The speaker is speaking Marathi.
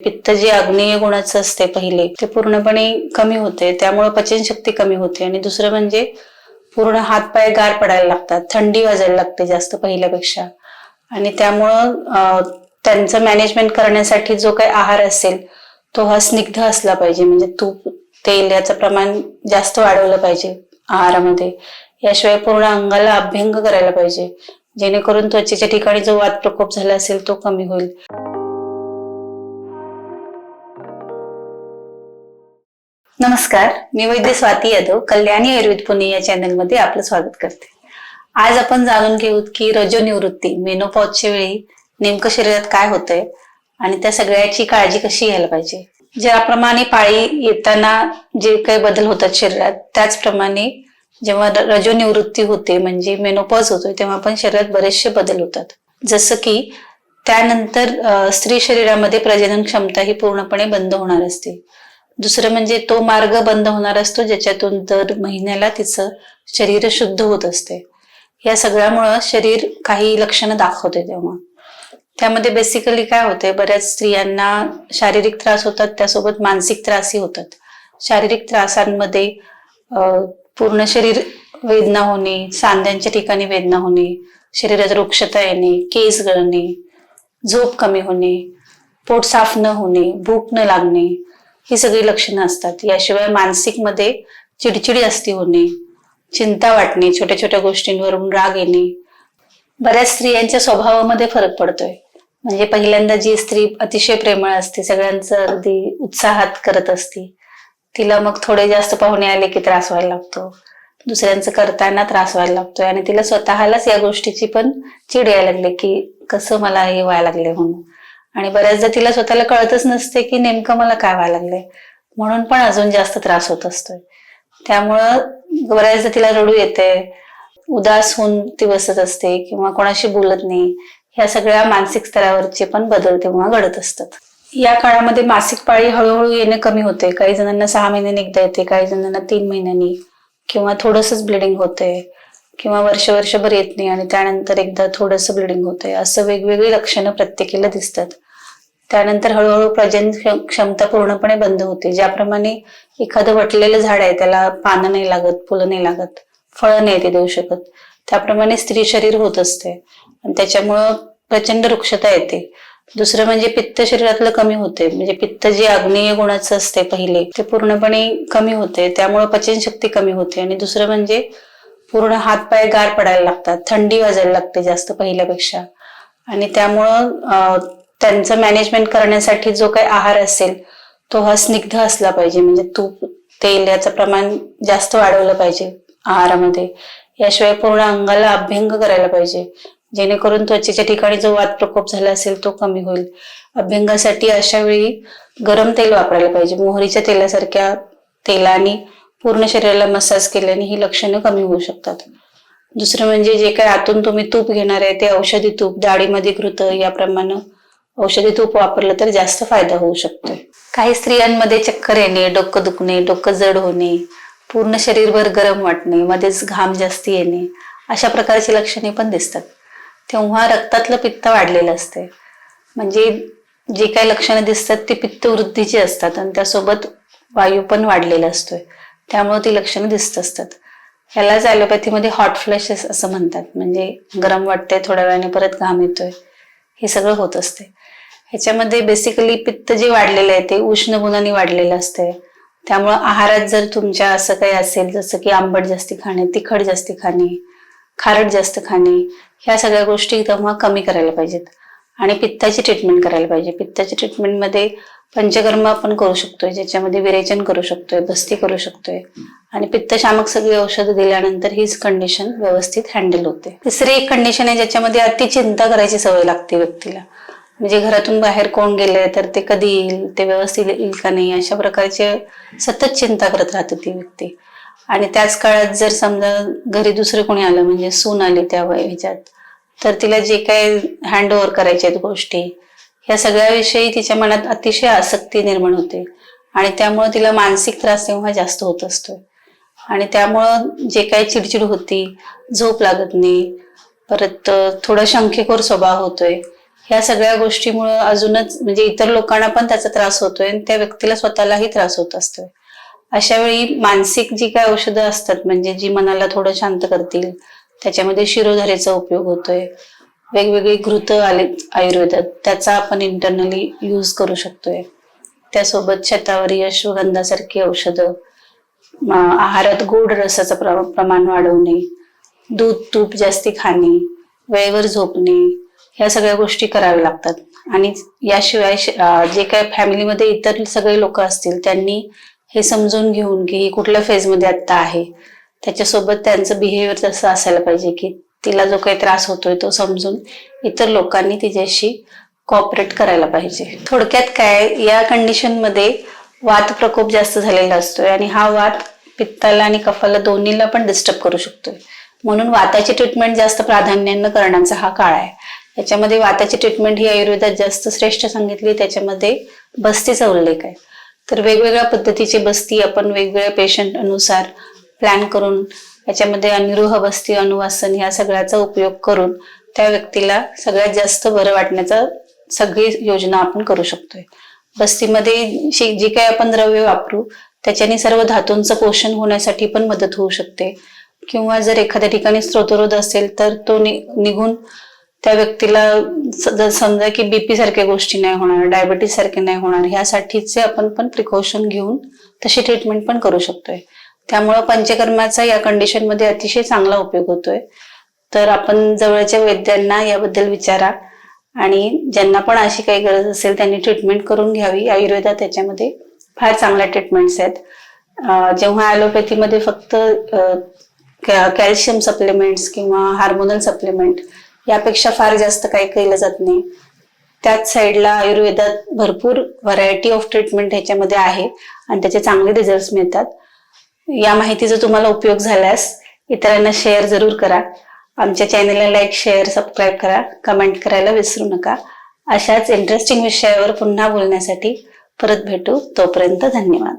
पित्त जे आग्नेय गुणाचं असते पहिले ते पूर्णपणे कमी होते. त्यामुळे पचनशक्ती कमी होते. आणि दुसरं म्हणजे पूर्ण हातपाय गार पडायला लागतात. थंडी वाजायला लागते जास्त पहिल्यापेक्षा. आणि त्यामुळं त्यांचं मॅनेजमेंट करण्यासाठी जो काही आहार असेल तो हा स्निग्ध असला पाहिजे. म्हणजे तूप तेल याचं प्रमाण जास्त वाढवलं पाहिजे आहारामध्ये. याशिवाय पूर्ण अंगाला अभ्यंग करायला पाहिजे. जेणेकरून त्वचेच्या ठिकाणी जो वात प्रकोप झाला असेल तो कमी होईल. नमस्कार मी वैद्य स्वाती यादव कल्याणी आयुर्वेद पुणे या चॅनलमध्ये आपलं स्वागत करते. आज आपण जाणून घेऊ की रजोनिवृत्ती मेनोपॉजच्या वेळी नेमकं शरीरात काय होतंय आणि त्या सगळ्याची काळजी कशी घ्यायला पाहिजे? ज्याप्रमाणे पाळी येताना जे काही बदल होतात शरीरात त्याचप्रमाणे जेव्हा रजोनिवृत्ती होते म्हणजे मेनोपॉज होतोय तेव्हा पण शरीरात बरेचसे बदल होतात. जसं की त्यानंतर स्त्री शरीरामध्ये प्रजनन क्षमता ही पूर्णपणे बंद होणार असते. दुसरं म्हणजे तो मार्ग बंद होणार असतो ज्याच्यातून दर महिन्याला तिचं शरीर शुद्ध होत असते. या सगळ्यामुळं शरीर काही लक्षणं दाखवते तेव्हा. त्यामध्ये बेसिकली काय होते बऱ्याच स्त्रियांना शारीरिक त्रास होतात त्यासोबत मानसिक त्रासही होतात. शारीरिक त्रासांमध्ये पूर्ण शरीर वेदना होणे सांध्यांच्या ठिकाणी वेदना होणे शरीरात रुक्षता येणे केस गळणे झोप कमी होणे पोट साफ न होणे भूक न लागणे ही सगळी लक्षणं असतात. याशिवाय मानसिकमध्ये चिडचिडी असती होणे चिंता वाटणे छोट्या छोट्या गोष्टींवरून राग येणे बऱ्याच स्त्रियांच्या स्वभावामध्ये फरक पडतोय. म्हणजे पहिल्यांदा जी स्त्री अतिशय प्रेमळ असते सगळ्यांचं अगदी उत्साहात करत असते तिला मग थोडे जास्त पाहुणे आले की त्रास व्हायला लागतो. दुसऱ्यांचं करताना त्रास व्हायला लागतोय आणि तिला स्वतःलाच या गोष्टीची पण चिड यायला लागली की कसं मला हे व्हायला लागले म्हणून. आणि बऱ्याचदा तिला स्वतःला कळतच नसते की नेमकं मला काय व्हायला लागलंय. म्हणून पण अजून जास्त त्रास होत असतोय. त्यामुळं बऱ्याचदा तिला रडू येते उदास होऊन ती बसत असते किंवा कोणाशी बोलत नाही. ह्या सगळ्या मानसिक स्तरावरचे पण बदल तेव्हा घडत असतात. या काळामध्ये मासिक पाळी हळूहळू येणं कमी होते. काही जणांना सहा महिन्यांनी एकदा येते काही जणांना तीन महिन्यांनी किंवा थोडंसंच ब्लिडिंग होतंय किंवा वर्ष वर्षभर येत नाही आणि त्यानंतर एकदा थोडंसं ब्लिडिंग होतंय. असं वेगवेगळी लक्षणं प्रत्येकीला दिसतात. त्यानंतर हळूहळू प्रजन क्षमता पूर्णपणे बंद होते. ज्याप्रमाणे एखादं वटलेलं झाड आहे त्याला पानं नाही लागत फुलं नाही लागत फळं नाही ते देऊ शकत. त्याप्रमाणे स्त्री शरीर होत असते. आणि त्याच्यामुळं प्रचंड वृक्षता येते. दुसरं म्हणजे पित्त शरीरातलं कमी होते. म्हणजे पित्त जे आग्नेय गुणाचं असते पहिले ते पूर्णपणे कमी होते. त्यामुळं पचनशक्ती कमी होते. आणि दुसरं म्हणजे पूर्ण हातपाय गार पडायला लागतात थंडी वाजायला लागते जास्त पहिल्यापेक्षा. आणि त्यामुळं त्यांचं मॅनेजमेंट करण्यासाठी जो काही आहार असेल तो हा स्निग्ध असला पाहिजे. म्हणजे तूप तेल याचं प्रमाण जास्त वाढवलं पाहिजे आहारामध्ये. याशिवाय पूर्ण अंगाला अभ्यंग करायला पाहिजे. जेणेकरून त्वचेच्या ठिकाणी जो वात प्रकोप झाला असेल तो कमी होईल. अभ्यंगासाठी अशा वेळी गरम तेल वापरायला पाहिजे. मोहरीच्या तेलासारख्या तेलाने पूर्ण शरीराला मसाज केल्याने ही लक्षणं कमी होऊ शकतात. दुसरं म्हणजे जे काय आतून तुम्ही तूप घेणार आहे ते औषधी तूप डाळीमध्ये घृत याप्रमाणे औषधी तूप वापरलं तर जास्त फायदा होऊ शकतो. काही स्त्रियांमध्ये चक्कर येणे डोकं दुखणे डोकं जड होणे पूर्ण शरीरभर गरम वाटणे मध्येच घाम जास्ती येणे अशा प्रकारची लक्षणे पण दिसतात. तेव्हा रक्तातलं पित्त वाढलेलं असते. म्हणजे जे काही लक्षणं दिसतात ती पित्त वृद्धीची असतात आणि त्यासोबत वायू पण वाढलेला असतोय. त्यामुळे ती लक्षणं दिसत असतात. ह्यालाच ॲलोपॅथीमध्ये हॉट फ्लॅशेस असं म्हणतात. म्हणजे गरम वाटते थोड्या वेळाने परत घाम येतोय. हे सगळं होत असते. ह्याच्यामध्ये बेसिकली पित्त जे वाढलेलं आहे ते उष्ण गुणांनी वाढलेलं असते. त्यामुळं आहारात जर तुमच्या असं काही असेल जसं की आंबट जास्ती खाणे तिखट जास्ती खाणे खारट जास्त खाणे ह्या सगळ्या गोष्टी तेव्हा कमी करायला पाहिजेत. आणि पित्ताची ट्रीटमेंट करायला पाहिजे. पित्ताच्या ट्रीटमेंटमध्ये पंचकर्म आपण करू शकतोय ज्याच्यामध्ये विरेचन करू शकतोय भस्ती करू शकतोय. आणि पित्तशामक सगळी औषधं दिल्यानंतर हीच कंडिशन व्यवस्थित हँडल होते. तिसरी एक कंडिशन आहे ज्याच्यामध्ये अति चिंता करायची सवय लागते व्यक्तीला. म्हणजे घरातून बाहेर कोण गेले तर ते कधी येईल ते व्यवस्थित येईल का नाही अशा प्रकारचे सतत चिंता करत राहते ती व्यक्ती. आणि त्याच काळात जर समजा घरी दुसरं कोणी आलं म्हणजे सून आली त्या वय ह्याच्यात तर तिला जे काही हँड ओव्हर करायच्या आहेत गोष्टी या सगळ्याविषयी तिच्या मनात अतिशय आसक्ती निर्माण होते. आणि त्यामुळे तिला मानसिक त्रास तेव्हा जास्त होत असतोय. आणि त्यामुळं जे काही चिडचिड होती झोप लागत नाही परत थोडा शंकेखोर स्वभाव होतोय ह्या सगळ्या गोष्टीमुळं अजूनच म्हणजे इतर लोकांना पण त्याचा त्रास होतोय आणि त्या व्यक्तीला स्वतःलाही त्रास होत असतोय. अशा वेळी मानसिक जी काय औषधं असतात म्हणजे जी मनाला थोडं शांत करतील त्याच्यामध्ये शिरोधारेचा उपयोग होतोय वेगवेगळी घृत आले आयुर्वेदात. त्याचा आपण इंटरनली यूज करू शकतोय. त्यासोबत शतावरी अश्वगंधासारखी औषधं आहारात गोड रसाचं प्रमाण वाढवणे दूध तूप जास्ती खाणे वेळेवर झोपणे ह्या सगळ्या गोष्टी कराव्या लागतात. आणि याशिवाय श- जे काय फॅमिलीमध्ये इतर सगळे लोक असतील त्यांनी हे समजून घेऊन की ही कुठल्या फेजमध्ये आत्ता आहे. त्याच्यासोबत त्यांचं बिहेवियर तसं असायला पाहिजे की तिला जो काही त्रास होतोय तो समजून इतर लोकांनी तिच्याशी कॉपरेट करायला पाहिजे. थोडक्यात काय या कंडिशनमध्ये वात प्रकोप जास्त झालेला असतोय आणि हा वात पित्ताला आणि कफाला दोन्हीला पण डिस्टर्ब करू शकतोय. म्हणून वाताची ट्रीटमेंट जास्त प्राधान्यानं करण्याचा हा काळ आहे. याच्यामध्ये वाताची ट्रीटमेंट ही आयुर्वेदात जास्त श्रेष्ठ सांगितली त्याच्यामध्ये बस्तीचा उल्लेख आहे. तर वेगवेगळ्या पद्धतीची बस्ती आपण वेगवेगळ्या पेशंट अनुसार प्लॅन करून याच्यामध्ये अनिरुह बस्ती अनुवासन या सगळ्याचा उपयोग करून त्या व्यक्तीला सगळ्यात जास्त बरं वाटण्याचा सगळी योजना आपण करू शकतोय. बस्तीमध्ये जी काही आपण द्रव्य वापरू त्याच्याने सर्व धातूंचं पोषण होण्यासाठी पण मदत होऊ शकते. किंवा जर एखाद्या ठिकाणी स्त्रोतरोध असेल तर तो नि- निघून त्या व्यक्तीला जर समजा की बीपी सारख्या गोष्टी नाही होणार डायबिटीस सारखे नाही होणार ह्यासाठीचे आपण पण प्रिकॉशन घेऊन तशी ट्रीटमेंट पण करू शकतोय. त्यामुळं पंचकर्माचा या कंडिशनमध्ये अतिशय चांगला उपयोग होतोय. तर आपण जवळच्या वैद्यांना याबद्दल विचारा आणि ज्यांना पण अशी काही गरज असेल त्यांनी ट्रीटमेंट करून घ्यावी. आयुर्वेदात त्याच्यामध्ये फार चांगल्या ट्रीटमेंट्स आहेत. जेव्हा ॲलोपॅथीमध्ये फक्त कॅल्शियम सप्लिमेंट्स किंवा हार्मोनल सप्लिमेंट यापेक्षा फार जास्त काही केलं जात नाही. त्याच साईडला आयुर्वेदात भरपूर व्हरायटी ऑफ ट्रीटमेंट ह्याच्यामध्ये आहे आणि त्याचे चांगले रिझल्ट मिळतात. या माहितीचा तुम्हाला उपयोग झाल्यास इतरांना शेअर जरूर करा. आमच्या चॅनलला लाईक शेअर सबस्क्राईब करा. कमेंट करायला विसरू नका. अशाच इंटरेस्टिंग विषयावर पुन्हा बोलण्यासाठी परत भेटू. तोपर्यंत धन्यवाद.